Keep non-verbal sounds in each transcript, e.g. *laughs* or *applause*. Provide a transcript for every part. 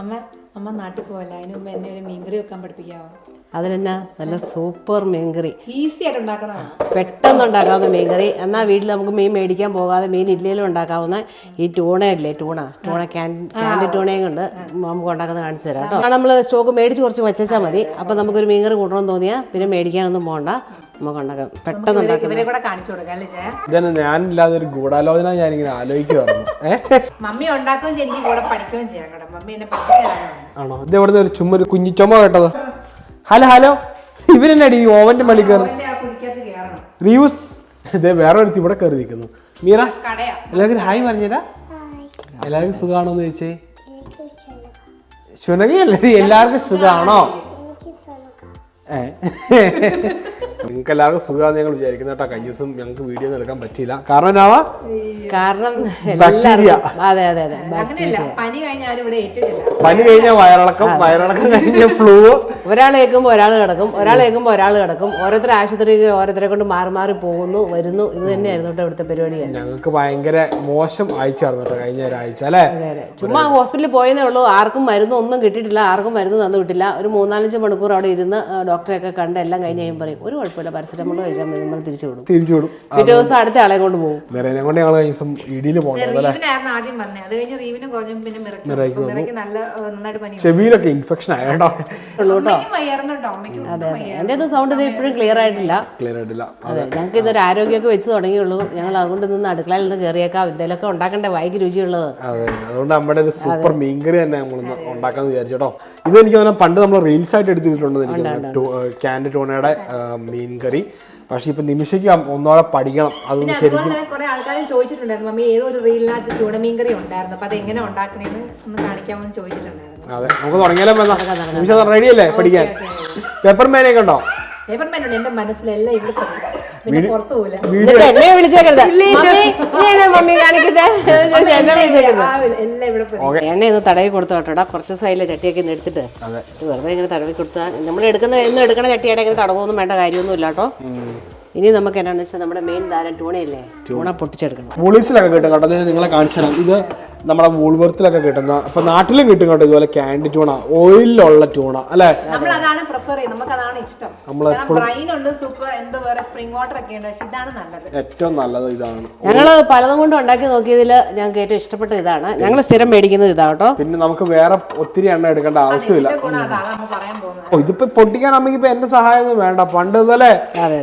അമ്മ അമ്മ നാട്ടിൽ പോകല്ല അതിന് മുമ്പ് എന്നെ ഒരു മീൻകറി വെക്കാൻ പഠിപ്പിക്കാവോ? അതിനെന്നാ നല്ല സൂപ്പർ മീൻ കറി ഈസി ആയിട്ട് ഉണ്ടാക്കണമാണ് പെട്ടെന്ന് ഉണ്ടാക്കാവുന്ന മീൻ കറി എന്നാൽ വീട്ടിൽ നമുക്ക് മീൻ മേടിക്കാൻ പോകാതെ മീൻ ഇല്ലെങ്കിലും ഉണ്ടാക്കാവുന്ന ഈ ടൂണയല്ലേ ടൂണ ടൂണ ക്യാൻ ക്യാൻഡ് ടൂണയും കൊണ്ട് നമുക്ക് ഉണ്ടാക്കുന്നത് കാണിച്ചു തരാം കേട്ടോ. നമ്മൾ സ്റ്റോക്ക് മേടിച്ച് കുറച്ച് വെച്ചാൽ മതി. അപ്പം നമുക്കൊരു മീൻകറി കൂട്ടണമെന്ന് തോന്നിയാൽ പിന്നെ മേടിക്കാനൊന്നും പോകണ്ട നമുക്ക് ഉണ്ടാക്കാം. പെട്ടെന്ന് ഉണ്ടാക്കാം. ഞാനില്ലാതെ ഒരു ഗൂഢാലോചന ഞാനിങ്ങനെ ഇങ്ങനെ ഏ? മമ്മി ഉണ്ടാക്കുകയും ചെയ്യും കൂടെ പഠിക്കുകയും ആണോ? ഇത് എവിടെ ഒരു ചുമ്മാ ഒരു കുഞ്ഞി ചുമ കേട്ടത്. Hello hello. ഇവരെന്നടി ഈ ഓവന്റെ മണി കയറി റിയൂസ്. ഇതേ വേറെ ഒരു ഇവിടെ കയറി നിൽക്കുന്നു മീറ കടയാ. എല്ലാവർക്കും ഹായ് പറഞ്ഞേരാ എല്ലാവർക്കും സുഖമാണോന്ന് ചോദിച്ചേ? ശുനകയല്ലേ? എല്ലാവർക്കും സുഖമാണോ ഏ. നിങ്ങൾക്ക് എല്ലാവർക്കും സുഖമാണ് ഞങ്ങൾ വിചാരിക്കുന്ന കേട്ടോ. കഴിഞ്ഞ ദിവസം ഞങ്ങൾക്ക് വീഡിയോ ഒന്നും എടുക്കാൻ പറ്റിയില്ല. കാരണം എന്നാവാ? കാരണം ബാക്ടീരിയ. അതെ അതെ അതെ. അങ്ങനെയല്ല പനി കഴിഞ്ഞ ആരും ഇവിടെ ഏറ്റിട്ടില്ല. പനി കഴിഞ്ഞ വയറിളക്കം വയറിളക്കം കഴിഞ്ഞ ഫ്ലൂ ഒരാൾ കേൾക്കുമ്പോൾ ഒരാൾ കിടക്കും ഒരാൾ കേൾക്കുമ്പോൾ ഒരാൾ കിടക്കും. ഓരോരുത്തർ ആശുപത്രിയിൽ ഓരോരുത്തരെ കൊണ്ട് മാറി മാറി പോകുന്നു വരുന്നു. ഇത് തന്നെയായിരുന്നു കേട്ടോ ഇവിടുത്തെ പരിപാടി. ഞങ്ങൾക്ക് ഭയങ്കര മോശം ആഴ്ചയായിരുന്നു കേട്ടോ കഴിഞ്ഞ ഒരാഴ്ച അല്ലേ? അതെ അതെ. ചുമ്മാ ഹോസ്പിറ്റലിൽ പോയെന്നേ ഉള്ളൂ. ആർക്കും മരുന്ന് ഒന്നും കിട്ടിയിട്ടില്ല ആർക്കും മരുന്ന് തന്നു കിട്ടില്ല ഒരു മൂന്നാലഞ്ച് മണിക്കൂർ അവിടെ ഇരുന്ന് ഡോക്ടറെ ഒക്കെ കണ്ട് എല്ലാം കഴിഞ്ഞ് കഴിയുമ്പോൾ പറയും ഒരു കുഴപ്പമില്ല. പരസ്യമുള്ള കഴിച്ചാൽ മതി. നമ്മൾ തിരിച്ചു വിടും. തിരിച്ചു വിടും. പിറ്റേ ദിവസം അടുത്ത ആളെ കൊണ്ട് പോകും. നിറയെ കൊണ്ട് ഞങ്ങൾ ദിവസം ഇടിയിൽ റീവിനായിരുന്നു ആദ്യം വന്നത് അത് കഴിഞ്ഞ് റീവിന് കുറഞ്ഞു പിന്നെ മിറക്കി മിറക്കി നല്ല നന്നായിട്ട് പനി ചെവിയിലൊക്കെ ഇൻഫെക്ഷൻ ആയ കേട്ടോ. അമ്മയ്ക്കും വയ്യാറുണ്ടോ അമ്മയ്ക്കും ഒട്ടും വയ്യ. എന്റെ ഇത് സൗണ്ട് ഇത് ഇപ്പോഴും ക്ലിയർ ആയിട്ടില്ല. ക്ലിയർ ആയിട്ടില്ല. അതെ ഞങ്ങൾക്ക് ഇതൊരു ആരോഗ്യമൊക്കെ വെച്ച് തുടങ്ങിയുള്ളൂ. ഞങ്ങൾ അതുകൊണ്ട് നിന്ന് അടുക്കളയിൽ നിന്ന് കയറിയേക്കാം എന്തെങ്കിലുമൊക്കെ ഉണ്ടാക്കേണ്ട? വൈകി രുചിയുള്ളത്. അതെ അതുകൊണ്ട് നമ്മുടെ ഒരു സൂപ്പർ മീൻകറി തന്നെ നമ്മൾ ഉണ്ടാക്കാന്ന് വിചാരിച്ചു കേട്ടോ ഇത് എനിക്ക് തോന്നുന്നു പണ്ട് നമ്മൾ റീൽസ് ആയിട്ട് എടുത്തിട്ടുണ്ടെന്ന് എനിക്ക് തോന്നുന്നു. ക്യാൻഡ് ടോണയുടെ മീൻ കറി. പക്ഷേ ഇപ്പൊ നിമിഷയ്ക്ക് ഒന്നോടെ പഠിക്കണം. അതൊന്നും ശരിക്കും കുറെ ആൾക്കാരും ചോദിച്ചിട്ടുണ്ടായിരുന്നു മമ്മി ഏതോ ഒരു റീലിനകത്ത് ചൂടമീൻ കറി ഉണ്ടായിരുന്നു. അപ്പൊ അത് എങ്ങനെ ഉണ്ടാക്കണേന്ന് ഒന്ന് ചോദിച്ചിട്ടുണ്ടായിരുന്നു. അതെ നമുക്ക് തുടങ്ങിയാലും റെഡിയല്ലേ പഠിക്കാൻ. പേപ്പർ മേനൊക്കെ ഉണ്ടോ? പേപ്പർ ഉണ്ട് എന്റെ മനസ്സിലെല്ലാം ഇവിടെ പതിയും. പിന്നെ പുറത്തു പോകില്ല എന്നിട്ട് എന്നെ വിളിച്ചേക്കരുത്. മമ്മി നീ എന്നെ മമ്മി കാണിക്കട്ടെ? എന്നെ വിളിച്ചേക്കരുത്. എല്ലാം ഇവിടെ. എണ്ണ ഒന്ന് തടവി കൊടുത്തു കേട്ടോടാ കുറച്ച് ദിവസം അതിലെ ചട്ടിയൊക്കെ ഒന്ന് എടുത്തിട്ട്. ഇത് വെറുതെ ഇങ്ങനെ തടവി കൊടുത്താൽ നമ്മൾ എടുക്കുന്ന എന്നും എടുക്കണ ചട്ടിയുടെ ഇങ്ങനെ തടവൊന്നും വേണ്ട കാര്യമൊന്നും ഇല്ല കേട്ടോ. ഇനി നമുക്ക് എന്നാന്ന് വെച്ചാൽ നമ്മുടെ മെയിൻ ധാരം ടൂണയില്ലേ ടൂണ പൊട്ടിച്ചെടുക്കണം. പോളീസിലൊക്കെ കിട്ടും കേട്ടോ. അത് നിങ്ങളെ കാണിച്ചു തരാം ഇത് നമ്മുടെ വൂൾവർത്തിലൊക്കെ കിട്ടുന്ന ഇപ്പൊ നാട്ടിലും കിട്ടും കേട്ടോ ഇതുപോലെ ക്യാൻഡി ട്യൂണ ഓയിലുള്ള ട്യൂണ അല്ലെ? നമ്മൾ അതാണ് പ്രിഫർ ചെയ്യുന്നത് നമുക്ക് അതാണ് ഇഷ്ടം നമ്മൾ ബ്രൈൻ ഉണ്ട് സൂപ്പർ എന്തോ വേറെ സ്പ്രിംഗ് വാട്ടർ ഒക്കെ ഉണ്ട് പക്ഷെ ഇതാണ് നല്ലത്. ഏറ്റവും നല്ലത് ഇതാണ്. ഞങ്ങൾ പലതും കൊണ്ട് ഉണ്ടാക്കി നോക്കിയതിൽ ഞങ്ങൾക്ക് ഏറ്റവും ഇഷ്ടപ്പെട്ട ഇതാണ്. ഞങ്ങൾ സ്ഥിരം മേടിക്കുന്നത് ഇതാണ് കേട്ടോ. പിന്നെ നമുക്ക് വേറെ ഒത്തിരി എണ്ണ എടുക്കേണ്ട ആവശ്യമില്ല. ഓ ഇതിപ്പോ പൊട്ടിക്കാൻ അമ്മയ്ക്ക് ഇപ്പൊ എന്റെ സഹായം ഒന്നും വേണ്ട. പണ്ട് ഇതല്ലേ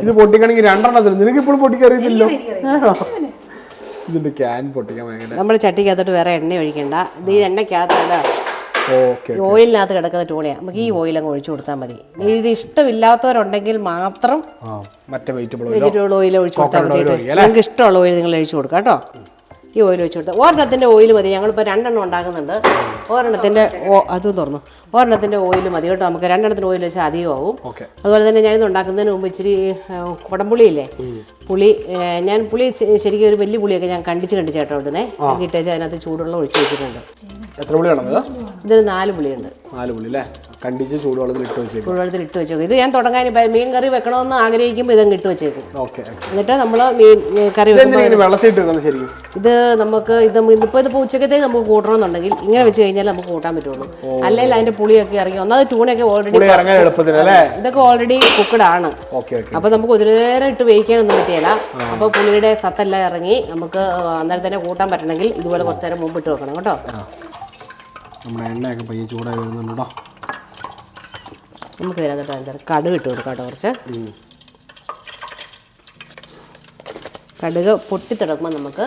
ഇത് പൊട്ടിക്കണമെങ്കിൽ രണ്ടെണ്ണത്തിൽ നിനക്ക് ഇപ്പോഴും പൊട്ടിക്കറിയത്തില്ലോ ഇതിന്റെ ക്യാൻ പൊട്ടിക്കാൻ ഭയങ്കര നമ്മൾ ചട്ടിക്കകത്തോട്ട് വേറെ എണ്ണ ഒഴിക്കണ്ട. ഇത് ഈ എണ്ണയ്ക്കകത്തല്ല ഓയിലിനകത്ത് കിടക്കുന്ന ടൂണിയാ നമുക്ക് ഈ ഓയിൽ അങ്ങ് ഒഴിച്ചു കൊടുത്താൽ മതി. ഇത് ഇഷ്ടമില്ലാത്തവരുണ്ടെങ്കിൽ മാത്രം വെജിറ്റബിൾ ഓയിൽ ഒഴിച്ചു കൊടുത്താൽ മതി. നിങ്ങൾക്ക് ഇഷ്ടമുള്ള ഓയിൽ നിങ്ങൾ ഒഴിച്ചു കൊടുക്കാം കേട്ടോ. ഈ ഓയിൽ ഒഴിച്ചു കൊടുത്താൽ ഒരെണ്ണത്തിന്റെ ഓയിൽ മതി. ഞങ്ങളിപ്പോൾ രണ്ടെണ്ണം ഉണ്ടാക്കുന്നുണ്ട്. ഒരെണ്ണത്തിന്റെ ഓ അതും തുറന്നു? ഒരെണ്ണത്തിന്റെ ഓയിൽ മതി കേട്ടോ. നമുക്ക് രണ്ടെണ്ണത്തിന് ഓയിൽ വെച്ചാൽ അധികമാവും അതുപോലെ തന്നെ ഞാനിത് ഉണ്ടാക്കുന്നതിന് മുമ്പ് ഇച്ചിരി കുടംപുളിയില്ലേ? പുളി ഞാൻ പുളി ശരിക്കും ഒരു വലിയ പുളിയൊക്കെ ഞാൻ കണ്ടിച്ച് കണ്ടിച്ച് കേട്ടോ ഇടുന്നേ. കിട്ടേച്ച് അതിനകത്ത് ചൂടുള്ള ഒഴിച്ച് വെച്ചിട്ടുണ്ട്. എത്ര പുളി വേണം ഇത് ഇതൊരു നാല് പുളിയുണ്ട്. നാല് പുളി അല്ലേ കണ്ടിച്ച് ചൂടുവെള്ളത്തിൽ ഇട്ട് വെച്ചേക്കും. ചൂടുവെള്ളത്തിൽ ഇട്ട് വെച്ചേക്കും. ഇത് ഞാൻ തുടങ്ങാൻ മീൻ കറി വെക്കണമെന്ന് ആഗ്രഹിക്കുമ്പോൾ ഇതങ്ങ് ഇട്ട് വെച്ചേക്കും. ഓക്കെ എന്നിട്ട് നമ്മൾ മീൻ കറി വെള്ളത്തിൽ ഇട്ട് വെക്കുന്നത് ശരിക്കും? ഇത് നമുക്ക് ഇത് ഇപ്പോൾ ഇതിപ്പോൾ ഉച്ചക്കത്തേക്ക് നമുക്ക് കൂട്ടണമെന്നുണ്ടെങ്കിൽ ഇങ്ങനെ വെച്ച് കഴിഞ്ഞാൽ നമുക്ക് കൂട്ടാൻ പറ്റുള്ളൂ. അല്ലെങ്കിൽ അതിന്റെ പുളിയൊക്കെ ഇറങ്ങി ഒന്നാമത് ടൂണൊക്കെ ഓൾറെഡി ഇതൊക്കെ ഓൾറെഡി കുക്കഡ് ആണ്. അപ്പോൾ നമുക്ക് ഒരു നേരം ഇട്ട് വേവിക്കാനൊന്നും പറ്റിയല്ല അപ്പോൾ പുളിയുടെ സത്തെല്ലാം ഇറങ്ങി നമുക്ക് അന്നേരം തന്നെ കൂട്ടാൻ പറ്റണമെങ്കിൽ ഇതുപോലെ കുറച്ച് നേരം മുമ്പ് ഇട്ട് വെക്കണം കേട്ടോ. നമ്മുടെ എണ്ണയൊക്കെ പയ്യെ ചൂടായി വരുന്നുണ്ട് കേട്ടോ. നമുക്ക് ഇതിനകത്ത് എന്തായാലും കടുക് ഇട്ട് കൊടുക്കാം കേട്ടോ കുറച്ച്. കടുക് പൊട്ടിത്തിടക്കുമ്പോൾ നമുക്ക്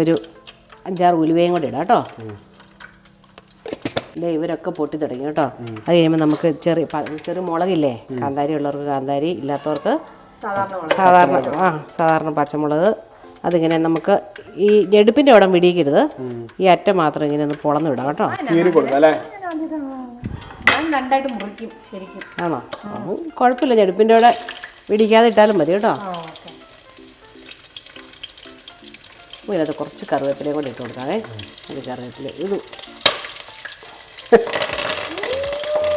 ഒരു അഞ്ചാറ് ഉലുവയും കൂടി ഇടാം കേട്ടോ. ദേ ഇവരൊക്കെ പൊട്ടി തുടങ്ങി കേട്ടോ അത് കഴിയുമ്പോൾ നമുക്ക് ചെറിയ ചെറിയ മുളകില്ലേ? കാന്താരി ഉള്ളവർക്ക് കാന്താരി ഇല്ലാത്തവർക്ക് സാധാരണ സാധാരണ ആ സാധാരണ പച്ചമുളക്. അതിങ്ങനെ നമുക്ക് ഈ ഞെടുപ്പിന്റെ അവിടെ വിടിയിക്കരുത്. ഈ അറ്റം മാത്രം ഇങ്ങനെ ഒന്ന് പൊളന്ന് വിടാം കേട്ടോ. രണ്ടായിട്ട് മുറിക്കും ശരിക്കും. ആണോ? കുഴപ്പമില്ല. ഞെടുപ്പിന്റെ അവിടെ പിടിക്കാതെ ഇട്ടാലും മതി കേട്ടോ. അത് ഇതിനകത്ത് കുറച്ച് കറിവേപ്പിലയും കൂടെ ഇട്ട് കൊടുക്കാവേ അത് കറിവേപ്പില ഇത്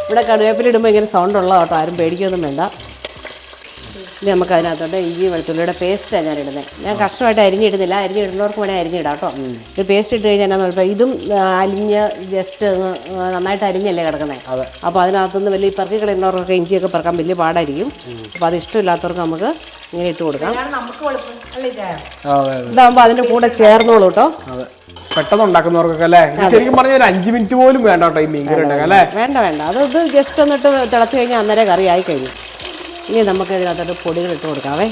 ഇവിടെ കറിവേപ്പില ഇടുമ്പോൾ ഇങ്ങനെ സൗണ്ട് ഉള്ളതാട്ടോ ആരും പേടിക്കൊന്നും വേണ്ട. ഇനി നമുക്ക് അതിനകത്തോട്ട് ഇഞ്ചി വെളുത്തുള്ളിയുടെ പേസ്റ്റാണ് ഞാൻ ഇടുന്നത് ഞാൻ കഷ്ടമായിട്ട് അരിഞ്ഞിടുന്നില്ല. അരിഞ്ഞിടുന്നവർക്ക് വേണേൽ അരിഞ്ഞിടാം കേട്ടോ ഇത് പേസ്റ്റ് ഇട്ട് കഴിഞ്ഞാൽ നമ്മൾ ഇതും അലിഞ്ഞ് ജസ്റ്റ് നന്നായിട്ട് അരിഞ്ഞല്ലേ കിടക്കുന്നത് അപ്പോൾ അതിനകത്തുനിന്ന് വലിയ പെറുക്കി കളയുന്നവർക്കൊക്കെ ഇഞ്ചിയൊക്കെ പറക്കാൻ വലിയ പാടായിരിക്കും. അപ്പോൾ അത് ഇഷ്ടമില്ലാത്തവർക്ക് നമുക്ക് ഇങ്ങനെ ഇട്ട് കൊടുക്കാം. ഇതാകുമ്പോൾ അതിന്റെ കൂടെ ചേർന്നോളൂ കേട്ടോ. അതെ. പെട്ടെന്ന് ഉണ്ടാക്കുന്നവർക്കൊക്കെ അല്ലേ? ഇത് ശരിക്കും പറഞ്ഞ ഒരു അഞ്ച് മിനിറ്റ് പോലും വേണ്ട കേട്ടോ ഈ മീൻകറി ഉണ്ടാക്കാം അല്ലേ? വേണ്ട വേണ്ട. അത് ഇത് ജസ്റ്റ് ഒന്നിട്ട് തിളച്ച് കഴിഞ്ഞാൽ അന്നേരം കറി ആയി കഴിഞ്ഞു. ഇനി നമുക്ക് ഇതിനകത്തോട്ട് പൊടികൾ ഇട്ട് കൊടുക്കാവേ.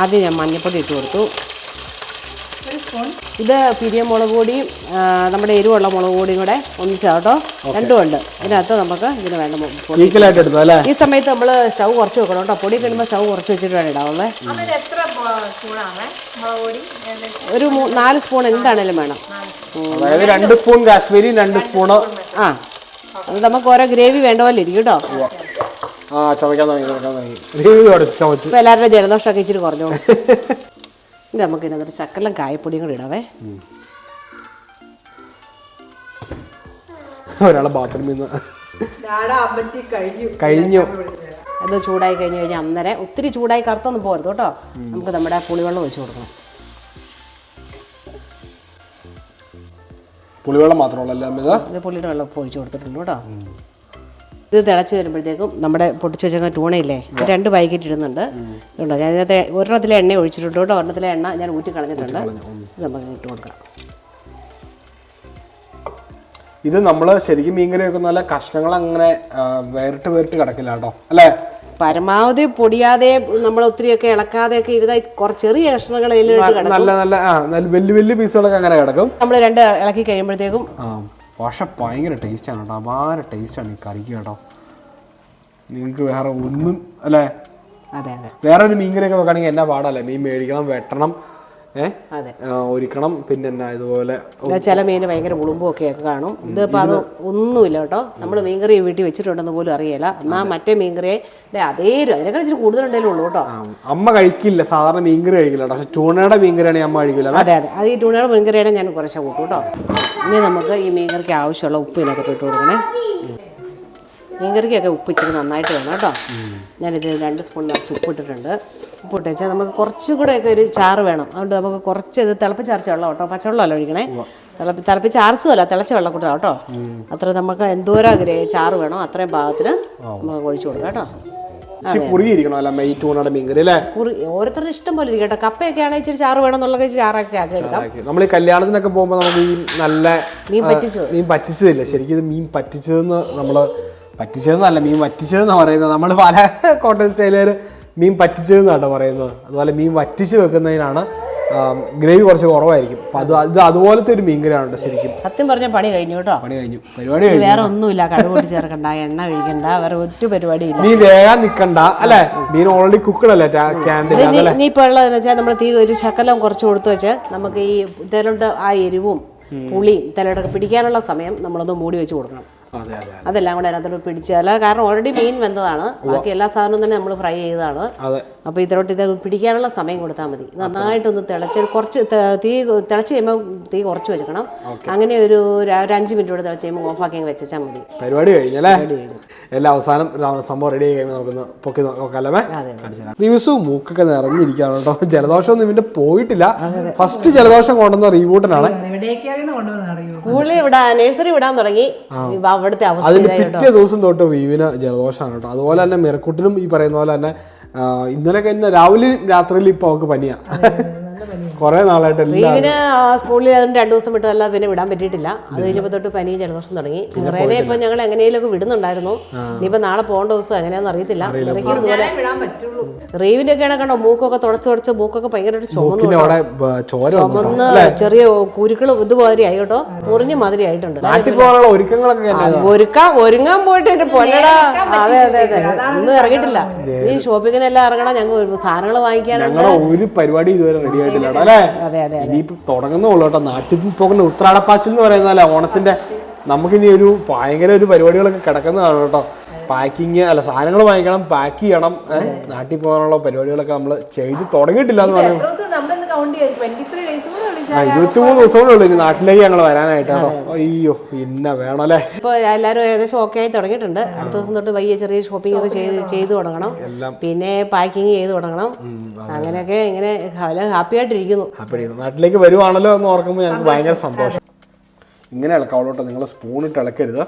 ആദ്യം ഞാൻ മഞ്ഞപ്പൊടി ഇട്ട് കൊടുത്തു. സ്പൂൺ ഇത് പിരിയ മുളക് പൊടിയും നമ്മുടെ എരിവുള്ള മുളക് പൊടിയും കൂടെ ഒന്നിച്ചാട്ടോ രണ്ടും ഉണ്ട്. ഇതിനകത്ത് നമുക്ക് ഇതിന് വേണ്ട ഈ സമയത്ത് നമ്മൾ സ്റ്റൗ കുറച്ച് വെക്കണം കേട്ടോ. പൊടി കഴിയുമ്പോൾ സ്റ്റൗ കുറച്ച് വെച്ചിട്ട് വേണം ഇടാവുള്ളേ എത്ര സ്പൂണാണ് മുളക് ഒരു നാല് സ്പൂൺ എന്താണേലും വേണം. അതായത് രണ്ട് സ്പൂൺ കാശ്മീരി രണ്ട് സ്പൂണ്? ആ. അത് നമുക്ക് ഓരോ ഗ്രേവി വേണ്ട പോലെ ഇരിക്കും കേട്ടോ. ആ ചമയ്ക്കാൻ തുടങ്ങി ചവയ്ക്കാൻ തുടങ്ങി. ചവച്ച് ഇപ്പോൾ എല്ലാവരുടെ ജലദോഷമൊക്കെ ഇച്ചിരി കുറഞ്ഞോളൂ ഇനി നമുക്ക് ഇതിനകത്ത് ശക്കലം കായപ്പൊടിയും കൂടി ഇടാവേ. ഒരാളെ ബാത്റൂമിൽ നിന്ന് കഴിഞ്ഞു. കഴിഞ്ഞു. അത് ചൂടായി കഴിഞ്ഞ് കഴിഞ്ഞാൽ അന്നേരം ഒത്തിരി ചൂടായി കറുത്തൊന്നും പോരുത് കേട്ടോ. നമുക്ക് നമ്മുടെ പുളിവെള്ളം ഒഴിച്ച് കൊടുക്കണം. പുളിവെള്ളം മാത്രമല്ല പുളിയുടെ വെള്ളം ഒഴിച്ചു ഒഴിച്ച് കൊടുത്തിട്ടുണ്ട് കേട്ടോ. ഇത് തിളച്ച് വരുമ്പോഴത്തേക്കും നമ്മുടെ പൊട്ടിച്ച് വെച്ചിരുന്ന ടൂണയില്ലേ രണ്ട് പാക്കറ്റ് ഇടുന്നുണ്ട് ഇതുണ്ടോ? ഞാൻ ഇതിനകത്ത് ഒരെണ്ണത്തിലെ എണ്ണ ഒഴിച്ചിട്ടുണ്ട് കേട്ടോ. ഒരെണ്ണത്തിലെ എണ്ണ ഞാൻ ഊറ്റി കളഞ്ഞിട്ടുണ്ട്. ഇത് നമുക്ക് ഇട്ട് കൊടുക്കാം. ഇത് നമ്മൾ ശരിക്കും മീൻകറി വെക്കുന്ന പോലെ കഷ്ണങ്ങൾ അങ്ങനെ വേറിട്ട് വേറിട്ട് കിടക്കില്ല കേട്ടോ. അല്ലേ? പരമാവധി പൊടിയാതെ നമ്മൾ ഒത്തിരിയൊക്കെ ഇളക്കാതെയൊക്കെ ഇരുന്ന കുറച്ച് ചെറിയ കഷ്ണങ്ങൾ നല്ല നല്ല നല്ല വലിയ വലിയ പീസുകളൊക്കെ അങ്ങനെ കിടക്കും. നമ്മൾ രണ്ട് ഇളക്കി കഴിയുമ്പോഴത്തേക്കും പക്ഷെ ഭയങ്കര ടേസ്റ്റാണ് കേട്ടോ. അപാര ടേസ്റ്റാണ് ഈ കറിക്ക് കേട്ടോ. നിങ്ങൾക്ക് വേറെ ഒന്നും അല്ലേ? അതെ അതെ. വേറെ ഒരു മീൻകറിയൊക്കെ വെക്കുകയാണെങ്കിൽ എന്നാ പാടല്ലേ? മീൻ മേടിക്കണം വെട്ടണം. ഒരുക്കണം പിന്നെ എന്നാ ഇതുപോലെ ഇത് ചില മീൻ ഭയങ്കര ഉളുമ്പൊക്കെ കാണും. ഇതിപ്പോൾ അത് ഒന്നുമില്ല കേട്ടോ. നമ്മൾ മീൻകറി വീട്ടിൽ വെച്ചിട്ടുണ്ടെന്ന് പോലും അറിയില്ല. എന്നാൽ മറ്റേ മീൻകറിയുടെ അതേ അതിനേക്കാൾ ഇച്ചിരി കൂടുതലുണ്ടെങ്കിലും ഉള്ളൂ കേട്ടോ. അമ്മ കഴിക്കില്ല സാധാരണ മീൻകറി കഴിക്കില്ല പക്ഷെ ടൂണയുടെ മീൻകറിയാണ് അമ്മ കഴിക്കില്ല അതെ അതെ. അത് ഈ ടൂണയുടെ മീൻകറിയാണ് ഞാൻ കുറച്ച് കൂട്ടും കേട്ടോ. ഇനി നമുക്ക് ഈ മീൻകറിക്ക് ആവശ്യമുള്ള ഉപ്പ് ഇതിനകത്ത് ഇട്ട് കൊടുക്കണേ. മീൻകറിക്കൊക്കെ ഉപ്പ് ഇച്ചിരി നന്നായിട്ട് വേണം കേട്ടോ. ഞാനിത് രണ്ട് സ്പൂൺ നിറച്ച് ഉപ്പ് ഇട്ടിട്ടുണ്ട് ഉപ്പ് ഇട്ട് വെച്ചാൽ നമുക്ക് കുറച്ചും കൂടെ ഒക്കെ ഒരു ചാറ് വേണം. അതുകൊണ്ട് നമുക്ക് കുറച്ച് ഇത് തിളപ്പിച്ചാർച്ച വെള്ളം കേട്ടോ. പച്ചവെള്ളമല്ല ഒഴിക്കണേ? തിളപ്പി തിളപ്പിച്ചാർച്ചതല്ല തിളച്ച വെള്ളം കൂട്ടാം. കേട്ടോ അത്ര നമുക്ക് എന്തോരം ഗ്രേ ചാറ് വേണോ അത്രയും ഭാഗത്തിന് നമുക്ക് ഒഴിച്ചു കൊടുക്കാം കേട്ടോ. ഓരോരുത്തരുടെ ഇഷ്ടം പോലെ ഇരിക്കും കേട്ടോ. കപ്പയൊക്കെ ആണെങ്കിൽ ഇച്ചിരി ചാറ് വേണമെന്നുള്ള ചാറൊക്കെ ആക്കി എടുക്കാം. നമ്മൾ ഈ കല്യാണത്തിനൊക്കെ പോകുമ്പോൾ നമുക്ക് ഈ നല്ല മീൻ പറ്റിച്ചത്. മീൻ പറ്റിച്ചതില്ല? ശരിക്കും ഇത് മീൻ പറ്റിച്ചതെന്ന് നമ്മൾ പറ്റിച്ചതെന്നല്ല മീൻ പറ്റിച്ചതെന്ന് പറയുന്നത്. നമ്മൾ പല കോട്ടയം സ്റ്റൈലുകാർ മീൻ പറ്റിച്ചതെന്നാണ് പറയുന്നത്. അതുപോലെ മീൻ വറ്റിച്ച് വെക്കുന്നതിനാണ് ഗ്രേവി കുറച്ച് കുറവായിരിക്കും. അപ്പൊ അത് ഇത് അതുപോലത്തെ ഒരു മീൻകറിയാണ് ശരിക്കും. സത്യം പറഞ്ഞ പണി കഴിഞ്ഞു കേട്ടോ. പണി കഴിഞ്ഞു. പരിപാടി കഴിഞ്ഞു. വേറെ ഒന്നുമില്ല. കടുകൂട്ടി ചേർക്കണ്ട എണ്ണ ഒഴിക്കണ്ട വേറെ ഒരു പരിപാടി മീൻ വേഗം നിൽക്കണ്ട അല്ലേ? മീൻ ഓൾറെഡി കുക്കഡല്ലേ ഇനി ഇപ്പൊ ഉള്ളതെന്ന് വെച്ചാൽ നമ്മൾ തീ ഒരു ശകലം കുറച്ച് കൊടുത്തു വെച്ച് നമുക്ക് ഈ ഇതിലോട്ട് ആ എരിവും പുളിയും തലയുടെ പിടിക്കാനുള്ള സമയം നമ്മളൊന്ന് മൂടി വെച്ച് കൊടുക്കണം. അതെല്ലാം കൂടെ അതിനകത്തോട്ട് പിടിച്ചാൽ കാരണം ഓൾറെഡി മീൻ വെന്തതാണ്. ബാക്കി എല്ലാ സാധനവും തന്നെ നമ്മൾ ഫ്രൈ ചെയ്തതാണ്. അപ്പോൾ ഇതിലോട്ട് ഇത് പിടിക്കാനുള്ള സമയം കൊടുത്താൽ മതി. നന്നായിട്ടൊന്ന് തിളച്ച് കുറച്ച് തീ തിളച്ച് കഴിയുമ്പോൾ തീ കുറച്ച് വെച്ചേക്കണം. അങ്ങനെ ഒരു ഒരു അഞ്ച് മിനിറ്റ് കൂടെ തിളച്ച് കഴിയുമ്പോൾ ഓഫാക്കി അങ്ങ് വെച്ചാൽ മതി. പരിപാടി കഴിഞ്ഞല്ലേ? എല്ലാം അവസാനം സംഭവം റെഡി ആയി കഴിയുമ്പോൾ നമുക്കൊന്ന് പൊക്കി നോക്കാമല്ലേ ദിവസവും മൂക്കൊക്കെ നിറഞ്ഞിരിക്കുകയാണ് കേട്ടോ. ജലദോഷമൊന്നും ഇവന്റെ പോയിട്ടില്ല. ഫസ്റ്റ് ജലദോഷം കൊണ്ടുവന്ന റീബൂട്ടനാണ്. ഇവിടേക്കാണ് കൊണ്ടുവന്ന് അറിയൂ സ്കൂളിൽ ഇവിടെ നഴ്സറി വിടാൻ തുടങ്ങി. അവിടുത്തെ അവസ്ഥ അതിന് പിറ്റേ ദിവസം തൊട്ട് റീവിന് ജലദോഷമാണ് കേട്ടോ. അതുപോലെ തന്നെ മിറക്കുട്ടിനും ഈ പറയുന്ന പോലെ തന്നെ ആ, ഇന്നലെയൊക്കെ തന്നെ രാവിലെയും രാത്രിയിലും ഇപ്പോൾ അവൾക്ക് പനിയാ. കുറെ നാളായിട്ട് ആ സ്കൂളിൽ അതുകൊണ്ട് രണ്ടു ദിവസം വിട്ടതല്ല പിന്നെ വിടാൻ പറ്റിയിട്ടില്ല. അത് കഴിഞ്ഞപ്പോൾ തൊട്ട് പനി ജലദോഷം തുടങ്ങി. നിറയെ ഇപ്പൊ ഞങ്ങൾ എങ്ങനെയൊക്കെ വിടുന്നുണ്ടായിരുന്നു. ഇനിയിപ്പോ നാളെ പോകേണ്ട ദിവസം എങ്ങനെയാണെന്ന് അറിയത്തില്ല. റീവിന്റെ ഒക്കെ കണ്ടോ? മൂക്കൊക്കെ തുടച്ച് തുടച്ച് മൂക്കൊക്കെ ഭയങ്കരമായിട്ട് ചുമന്നു ചെറിയ കുരുക്കൾ ഇതുമാതിരി ആയിട്ടോ കേട്ടോ. മുറിഞ്ഞ മാതിരി ആയിട്ടുണ്ട്. ഒരുക്കാൻ ഒരുങ്ങാൻ പോയിട്ട് എന്റെ പൊന്നടാ. അതെ അതെ അതെ. ഒന്നും ഇറങ്ങിയിട്ടില്ല. ഈ ഷോപ്പിങ്ങിനെല്ലാം ഇറങ്ങണം. ഞങ്ങൾ സാധനങ്ങൾ വാങ്ങിക്കാനുണ്ട്. ഒരു പരിപാടി ഇതുവരെ റെഡി ആയിട്ടില്ല. അല്ലേ? അതെ അതെ ഇനിയിപ്പോ തുടങ്ങുന്നുള്ളൂ കേട്ടോ. നാട്ടിൽ പോകുന്ന ഉത്രാടപ്പാച്ചിൽ എന്ന് പറയുന്നതല്ല ഓണത്തിന്റെ നമുക്കിനി ഒരു ഭയങ്കര ഒരു പരിപാടികളൊക്കെ കിടക്കുന്നതാണ് കേട്ടോ. പാക്കിങ് അല്ല സാധനങ്ങൾ വാങ്ങിക്കണം പാക്ക് ചെയ്യണം നാട്ടിൽ പോകാനുള്ള പരിപാടികളൊക്കെ നമ്മൾ ചെയ്ത് തുടങ്ങിയിട്ടില്ല എന്ന് പറഞ്ഞു എത്ര മൂന്ന് കൂടെ ഉള്ളു ഇനി നാട്ടിലേക്ക് ഞങ്ങൾ വരാനായിട്ടാണോ. അയ്യോ പിന്നെ വേണല്ലേ? ഇപ്പൊ എല്ലാവരും ഏകദേശം ഓക്കെ ആയി തുടങ്ങിയിട്ടുണ്ട്. അടുത്ത ദിവസം തൊട്ട് വയ്യ ചെറിയ ഷോപ്പിംഗ് ഒക്കെ ചെയ്ത് ചെയ്തു തുടങ്ങണം. പിന്നെ പാക്കിങ് ചെയ്ത് തുടങ്ങണം. അങ്ങനെയൊക്കെ ഇങ്ങനെ ഹാപ്പി ആയിട്ടിരിക്കുന്നു. നാട്ടിലേക്ക് വരുവാണല്ലോ എന്ന് ഓർക്കുമ്പോൾ ഞങ്ങൾക്ക് ഭയങ്കര സന്തോഷം. ഇങ്ങനെ ഇളക്കാവളോട്ടോ നിങ്ങൾ സ്പൂണിട്ട് ഇളക്കരുത്.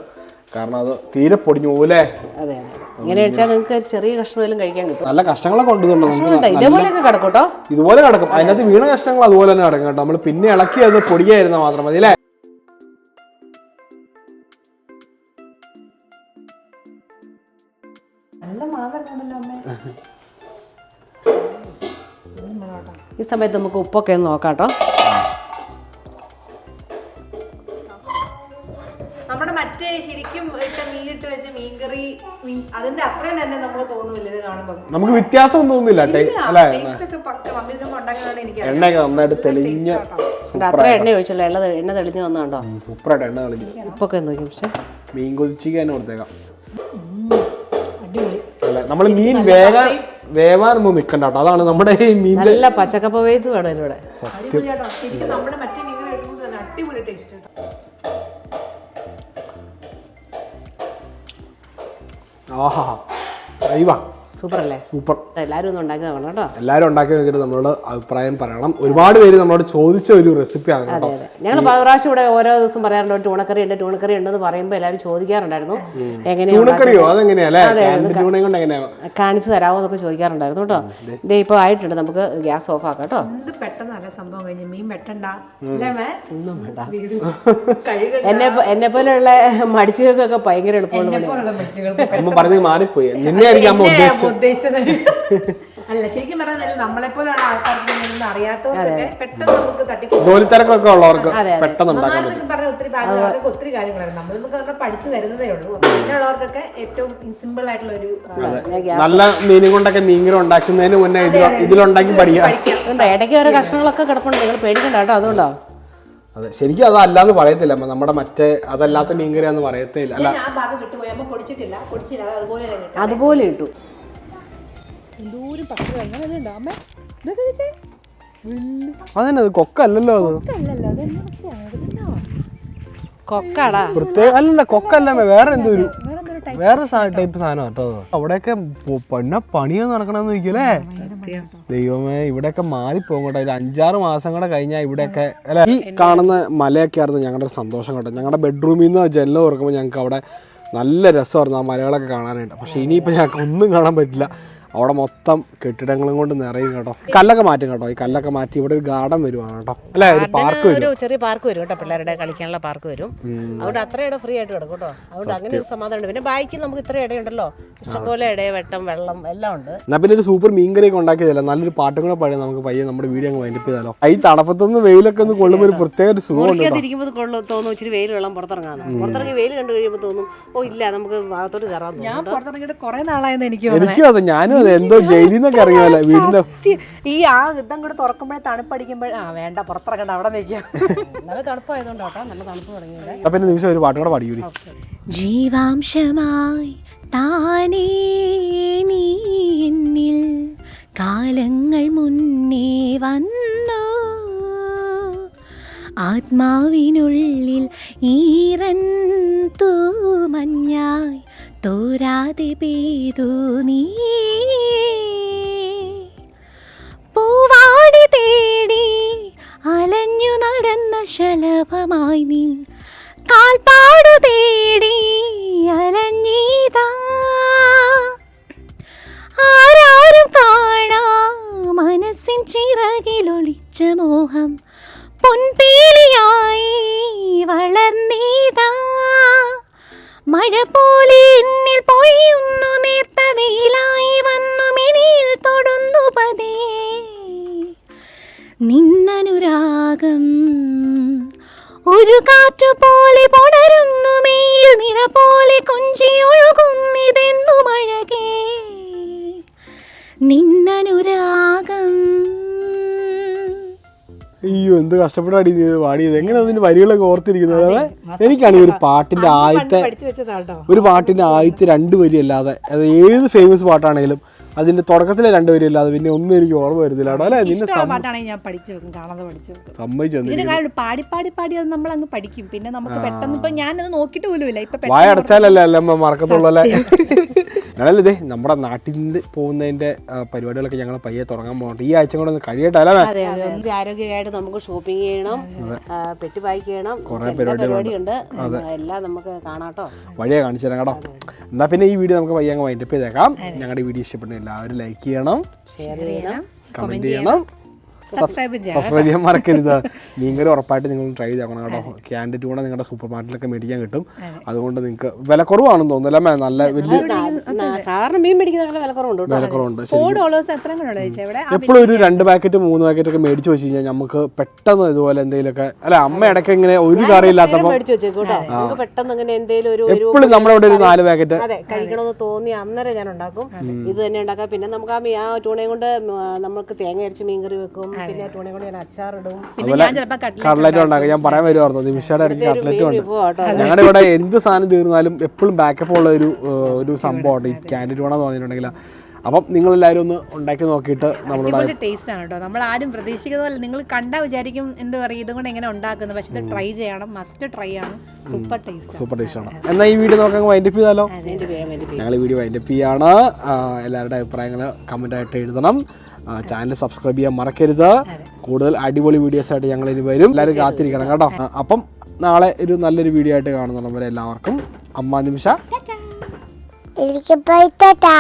കാരണം അത് തീരെ പൊടിഞ്ഞു പോലെ അതെ ഇങ്ങനെ കഴിച്ചാൽ നിങ്ങൾക്ക് ചെറിയ കഷ്ണമെങ്കിലും കഴിക്കാൻ കിട്ടും. നല്ല കഷ്ണങ്ങളൊക്കെ ഉണ്ട്. ഇതേപോലെയൊക്കെ കിടക്കും കേട്ടോ. ഇതുപോലെ കിടക്കും. അതിനകത്ത് വീണ കഷ്ണങ്ങൾ അതുപോലെ തന്നെ കിടക്കും കേട്ടോ. നമ്മൾ പിന്നെ ഇളക്കി അത് പൊടിയായിരുന്ന മാത്രം മതി അല്ലേ? ഈ സമയത്ത് നമുക്ക് ഉപ്പൊക്കെ ഒന്ന് നോക്കാം കേട്ടോ. നമ്മുടെ മറ്റേ ശരിക്കും ഇട്ട മീൻ ഇട്ട് വെച്ച മീൻകറി മീൻസ് അതിന്റെ അത്രയും തന്നെ നമുക്ക് തോന്നുന്നില്ല ഇത് കാണുമ്പോൾ നമുക്ക് വ്യത്യാസം തോന്നുന്നില്ല എണ്ണയൊക്കെ നന്നായിട്ട് തെളിഞ്ഞ അത്ര എണ്ണ ചോദിച്ചല്ലോ. എണ്ണ എണ്ണ തെളിഞ്ഞ് വന്നാണ്ടോ സൂപ്പറായിട്ട് എണ്ണ തെളിഞ്ഞു. ഉപ്പൊക്കെ ഒന്ന് നോക്കി പക്ഷേ. മീൻ കൊതിച്ചിക്ക് തന്നെ കൊടുത്തേക്കാം. അടിപൊളി. അല്ല? നമ്മൾ മീൻ വേകാൻ വേവാനൊന്നും നിക്കണ്ട കേട്ടോ. അതാണ് നമ്മുടെ ഈ മീൻ നല്ല പച്ചക്കപ്പ വേസ് വേണം ഇവിടെ സത്യം. നമ്മുടെ മറ്റേ മീൻ അടിപൊളി ടേസ്റ്റ് ആഹാ. സൂപ്പർ അല്ലേ സൂപ്പർ. എല്ലാവരും ഒന്ന് ഉണ്ടാക്കി നോക്കണം കേട്ടോ. എല്ലാവരും ഉണ്ടാക്കി നോക്കിയിട്ട് നമ്മളോട് അഭിപ്രായം പറയണം. ഒരുപാട് പേര് നമ്മളോട് ചോദിച്ച ഒരു റെസിപ്പിയാണ് കേട്ടോ. അതെ ഞങ്ങൾ പ്രാവശ്യം ഇവിടെ ഓരോ ദിവസം പറയാറുണ്ട് ടൂണക്കറി ഉണ്ട് ടൂണക്കറി ഉണ്ടെന്ന് പറയുമ്പോൾ എല്ലാവരും ചോദിക്കാറുണ്ടായിരുന്നു. എങ്ങനെയാണ് കാണിച്ചു തരാമോ എന്നൊക്കെ ചോദിക്കാറുണ്ടായിരുന്നു കേട്ടോ. ഇതേ ഇപ്പൊ ആയിട്ടുണ്ട്. നമുക്ക് ഗ്യാസ് ഓഫ് ആക്കാം കേട്ടോ. എന്ത് പെട്ടെന്ന് നല്ല സംഭവം കഴിഞ്ഞു മീൻ വെട്ടണ്ട. *laughs* എന്നെ എന്നെ പോലെയുള്ള മടിച്ചുകൾക്കൊക്കെ ഭയങ്കര എളുപ്പമാണ് പറഞ്ഞത് മാറിപ്പോയി. നിന്നെ ആയിരിക്കും ഉദ്ദേശിച്ചത്. *laughs* അല്ല ശരിക്കും പറഞ്ഞാൽ നമ്മളെ പോലെയുള്ള ആൾക്കാർക്ക് ഇങ്ങനെയൊന്നും അറിയാത്തവർക്കൊക്കെ പെട്ടെന്ന് നമുക്ക് തട്ടിക്കൊണ്ടു ജോലി തിരക്കൊക്കെ ഉള്ളവർക്ക് പെട്ടെന്ന് ഉണ്ടാക്കാൻ പറ്റും. പറഞ്ഞ ഒത്തിരി ഭാഗങ്ങൾക്ക് ഒത്തിരി കാര്യങ്ങളാണ്. നമ്മൾ നമുക്ക് പഠിച്ചു വരുന്നതേ ഉള്ളൂ. പിന്നെയുള്ളവർക്കൊക്കെ ഏറ്റവും സിമ്പിൾ ആയിട്ടുള്ള ഒരു നല്ല മീനും കൊണ്ടൊക്കെ മീൻകറി ഉണ്ടാക്കുന്നതിന് മുന്നേ ഇതിലുണ്ടാക്കി പഠിക്കാം. ഇടയ്ക്ക് ഓരോ കഷ്ണങ്ങളൊക്കെ കിടപ്പുണ്ട്. നിങ്ങൾ പേടിക്കണ്ട കേട്ടോ അതുകൊണ്ടോ? അതെ ശരിക്കും അതല്ലാന്ന് പറയത്തില്ല. അമ്മ നമ്മുടെ മറ്റേ അതല്ലാത്ത മീൻകറി എന്ന് പറയത്തേ അല്ല അതുപോലെ ഇട്ടു. എന്തോരം പക്ഷി അങ്ങനെ അമ്മ ഇതൊക്കെ വെച്ചേ അതന്നെ അത് കൊക്കല്ലല്ലോ അത്. അല്ലല്ലോ അതെന്നാ പക്ഷിയാണ്? ഇതെന്നാ കൊക്കാടാ. പ്രത്യേക അല്ലല്ല കൊക്കല്ല വേറെ എന്തൊരു വേറെ ടൈപ്പ് സാധനം കേട്ടോ. അവിടെയൊക്കെ പൊ- പന്ന പണിയൊന്നും നടക്കണമെന്ന് ചോദിക്കല്ലേ ദൈവമേ ഇവിടെയൊക്കെ മാറിപ്പോകും കേട്ടോ. ഒരു അഞ്ചാറ് മാസം കൂടെ കഴിഞ്ഞാൽ ഇവിടെയൊക്കെ അല്ല? ഈ കാണുന്ന മലയൊക്കെ ആയിരുന്നു ഞങ്ങളുടെ ഒരു സന്തോഷം കേട്ടോ. ഞങ്ങളുടെ ബെഡ്റൂമിൽ നിന്ന് ജനൽ തുറക്കുമ്പോൾ ഞങ്ങൾക്ക് അവിടെ നല്ല രസമായിരുന്നു ആ മലകളൊക്കെ കാണാനായിട്ട്. പക്ഷെ ഇനിയിപ്പോൾ ഞങ്ങൾക്ക് ഒന്നും കാണാൻ പറ്റില്ല. അവിടെ മൊത്തം കെട്ടിടങ്ങളും കൊണ്ട് നിറയും കേട്ടോ. കല്ലൊക്കെ മാറ്റും കേട്ടോ. ഈ കല്ലൊക്കെ മാറ്റി ഇവിടെ ഒരു ഗാർഡൻ വരുവാണ് കേട്ടോ. അല്ലേ ഒരു പാർക്ക് വരും. ചെറിയ പാർക്ക് വരും കേട്ടോ പിള്ളേരുടെ കളിക്കാനുള്ള പാർക്ക് വരും. അതുകൊണ്ട് അത്ര ഇട ഫ്രീ ആയിട്ട് കിടക്കും കേട്ടോ. അതുകൊണ്ട് അങ്ങനെ ഒരു സമാധാനം പിന്നെ ബൈക്കിൽ നമുക്ക് ഇത്ര ഇടയുണ്ടല്ലോ. ഇഷ്ടംപോലെ ഇട വെട്ടം വെള്ളം എല്ലാം ഉണ്ട്. എന്നാ പിന്നെ ഒരു സൂപ്പർ മീൻകറി ഒക്കെ ഉണ്ടാക്കിയതല്ല നല്ലൊരു പാട്ടും കൂടെ പാടി നമുക്ക് പയ്യെ നമ്മുടെ വീഡിയോ അങ്ങ് വൈൻഡപ്പ് ചെയ്താലോ. ഈ തണുപ്പത്തൊന്ന് വെയിലൊക്കെ ഒന്ന് കൊള്ളുമ്പോൾ ഒരു പ്രത്യേക ഒരു സുഖം കേട്ടോ ഇരിക്കുമ്പോൾ കൊള്ളും തോന്നും. ഇച്ചിരി വെയിൽ വെള്ളം പുറത്തിറങ്ങാന്ന്. പുറത്തിറങ്ങി വെയിൽ കണ്ടു കഴിയുമ്പോൾ തോന്നും ഓ ഇല്ല നമുക്ക് ഭാഗത്തോട്ട് കയറാൻ തോന്നും ഞാൻ പുറത്തിറങ്ങിയിട്ട് കുറെ നാളായെന്ന് എനിക്ക് എനിക്കും അതെ ഞാനും അതെ എന്തോ ജയിലിൽ നിന്നൊക്കെ ഇറങ്ങിയല്ല വീടിന്റെ ഈ ആ ഇതം കൂടെ തുറക്കുമ്പോഴേ തണുപ്പടിക്കുമ്പോഴേ ആ വേണ്ട പുറത്തിറങ്ങണ്ട അവിടെ നിൽക്കാം. നല്ല തണുപ്പായതുകൊണ്ട് കേട്ടോ നല്ല തണുപ്പ് തുടങ്ങിയത്. അപ്പൊ പിന്നെ നിമിഷം ഒരു പാട്ടും കൂടെ പാടിയൂരി ജീവാംശമായി താനേ നീ എന്നിൽ കാലങ്ങൾ മുന്നേ വന്നു. ആത്മാവിനുള്ളിൽ ഈറൻ തൂമഞ്ഞായി തോരാതെ പെയ്തു നീ. നിന്നനുരാഗം. ഒരു കാറ്റു പോലെ പോണരുന്നു മെയിൽ നിറ പോലെ കൊഞ്ചി എന്ത് കഷ്ടപ്പെടാടി ഇത് പാടിയത്? എങ്ങനെ അതിന്റെ വരികളൊക്കെ ഓർത്തിരിക്കുന്നത്? അതെ എനിക്കാണെങ്കിൽ ഒരു പാട്ടിന്റെ ആദ്യത്തെ ഒരു പാട്ടിന്റെ ആദ്യത്തെ രണ്ട് വരി അല്ലാതെ അത് ഏത് ഫേമസ് പാട്ടാണെങ്കിലും അതിന്റെ തുടക്കത്തിലെ രണ്ട് വരി അല്ലാതെ പിന്നെ ഒന്നും എനിക്ക് ഓർമ്മ വരുന്നില്ല കേട്ടോ അല്ലെ? നിന്നെ പാട്ടാണെങ്കിൽ ഞാൻ പഠിച്ചു വെക്കും കാണാതെ പഠിച്ചു സമ്മതിച്ചു പാടി പാടി പാടി അത് നമ്മൾ അങ്ങ് പഠിക്കും. പിന്നെ നമുക്ക് പെട്ടെന്ന് ഇപ്പൊ ഞാനത് നോക്കിയിട്ട് പോലും ഇല്ല. ഇപ്പൊ വായ അടച്ചാലല്ലേ മറക്കത്തുള്ളൂ അല്ലേ? ഇതേ നമ്മുടെ നാട്ടിൽ നിന്ന് പോകുന്നതിന്റെ പരിപാടികളൊക്കെ ഞങ്ങൾ പയ്യെ തുടങ്ങാൻ പോകുന്നുണ്ട് ഈ ആഴ്ച കൂടെ ഒന്ന് കഴിയട്ടെ അല്ലേ മേ? അതെ അതെ. ഒത്തിരി ആരോഗ്യമായിട്ട് നമുക്ക് ഷോപ്പിംഗ് ചെയ്യണം പെട്ടി വായിക്കണം ചെയ്യണം കുറേ പരിപാടികളുണ്ട്. എല്ലാം നമുക്ക് കാണാട്ടോ. വഴിയെ കാണിച്ചു തരാം കേട്ടോ. എന്നാ പിന്നെ ഈ വീഡിയോ നമുക്ക് പയ്യെ അങ്ങ് വൈൻഡപ്പ് ചെയ്തേക്കാം. ഞങ്ങളുടെ വീഡിയോ ഇഷ്ടപ്പെട്ട എല്ലാവരും ലൈക്ക് ചെയ്യണം ഷെയർ ചെയ്യണം കമന്റ് ചെയ്യണം. സബ്സ്ക്രൈബ് ചെയ്യാം സബ്സ്ക്രൈബ് ചെയ്യാൻ മറക്കരുത്. മീൻകറി ഉറപ്പായിട്ട് നിങ്ങൾ ട്രൈ ചെയ്തേക്കണം കേട്ടോ. ക്യാൻഡിറ്റ് കൂടെ നിങ്ങളുടെ സൂപ്പർ മാർക്കറ്റിലൊക്കെ മേടിക്കാൻ കിട്ടും. അതുകൊണ്ട് നിങ്ങൾക്ക് വില കുറവാണെന്ന് തോന്നുന്നില്ല നല്ല വലിയ സാധാരണ മീൻ മേടിക്കുന്ന വിലക്കുറവുണ്ട് കേട്ടോ. വില കുറവുണ്ട് ഫോർ ഡോളേഴ്സ് എത്ര കൂടെ ചേച്ചി. ഇവിടെ എപ്പോഴും ഒരു രണ്ട് പാക്കറ്റ് മൂന്ന് പാക്കറ്റ് ഒക്കെ മേടിച്ച് വെച്ച് കഴിഞ്ഞാൽ നമുക്ക് പെട്ടെന്ന് ഇതുപോലെ എന്തെങ്കിലുമൊക്കെ അല്ല അമ്മ ഇടയ്ക്ക് ഇങ്ങനെ ഒരു കറി ഇല്ലാത്തപ്പോൾ മേടിച്ചു വെച്ചേക്കും നമുക്ക് പെട്ടെന്ന് ഇങ്ങനെ എന്തെങ്കിലും ഒരു ഒരു എപ്പോഴും നമ്മുടെ ഇവിടെ ഒരു നാല് പാക്കറ്റ് അതെ കഴിക്കണമെന്ന് തോന്നി അന്നേരം ഞാൻ ഉണ്ടാക്കും. ഇത് തന്നെ ഉണ്ടാക്കാം. പിന്നെ നമുക്ക് ആ ടൂണയും കൊണ്ട് നമുക്ക് തേങ്ങ അരച്ച് മീൻകറി വെക്കും. പിന്നെ കൊണ്ട് ഞാൻ അച്ചാറിടും. പിന്നെ ഞാൻ ചിലപ്പോ കട്ട്ലറ്റ് ഞാൻ പറയാൻ വരുമായിരുന്നു നിമിഷയുടെ ഇടയ്ക്ക് കട്ട്ലറ്റ് ഉണ്ട്. ഞങ്ങളുടെ ഇവിടെ എന്ത് സാധനം തീർന്നാലും എപ്പോഴും ബാക്കപ്പ് ഉള്ള ഒരു ഒരു സംഭവമുണ്ട് ഈ ക്യാൻഡിറ്റ് വേണമെന്ന് പറഞ്ഞിട്ടുണ്ടെങ്കിൽ അപ്പം നിങ്ങളെല്ലാവരും ഒന്ന് ഉണ്ടാക്കി നോക്കിയിട്ട് നമ്മളോട് ടേസ്റ്റ് ആണ് കേട്ടോ. നമ്മൾ ആരും പ്രതീക്ഷിക്കുന്ന പോലെ നിങ്ങൾ കണ്ടാ വിചാരിക്കും എന്താ പറയുക ഇതുകൊണ്ട് എങ്ങനെ ഉണ്ടാക്കുന്നത്. പക്ഷെ ഇത് ട്രൈ ചെയ്യണം. മസ്റ്റ് ട്രൈ ആണ്. സൂപ്പർ ടേസ്റ്റ് സൂപ്പർ ടേസ്റ്റ് ആണ്. എന്നാൽ ഈ വീഡിയോ നോക്കാൻ വൈൻഡപ്പ് ചെയ്താലോ? ഞങ്ങൾ ഈ വീഡിയോ വൈൻഡപ്പ് ചെയ്യാണ്. എല്ലാവരുടെ അഭിപ്രായങ്ങൾ കമന്റ് ആയിട്ട് എഴുതണം. ചാനൽ സബ്സ്ക്രൈബ് ചെയ്യാൻ മറക്കരുത്. കൂടുതൽ അടിപൊളി വീഡിയോസ് ആയിട്ട് ഞങ്ങൾ ഇനി വരും. എല്ലാവരും കാത്തിരിക്കണം കേട്ടോ. അപ്പം നാളെ ഒരു നല്ലൊരു വീഡിയോ ആയിട്ട് കാണുന്നുള്ളവരെ എല്ലാവർക്കും അമ്മ നിമിഷ. എനിക്ക് പോയിട്ടാ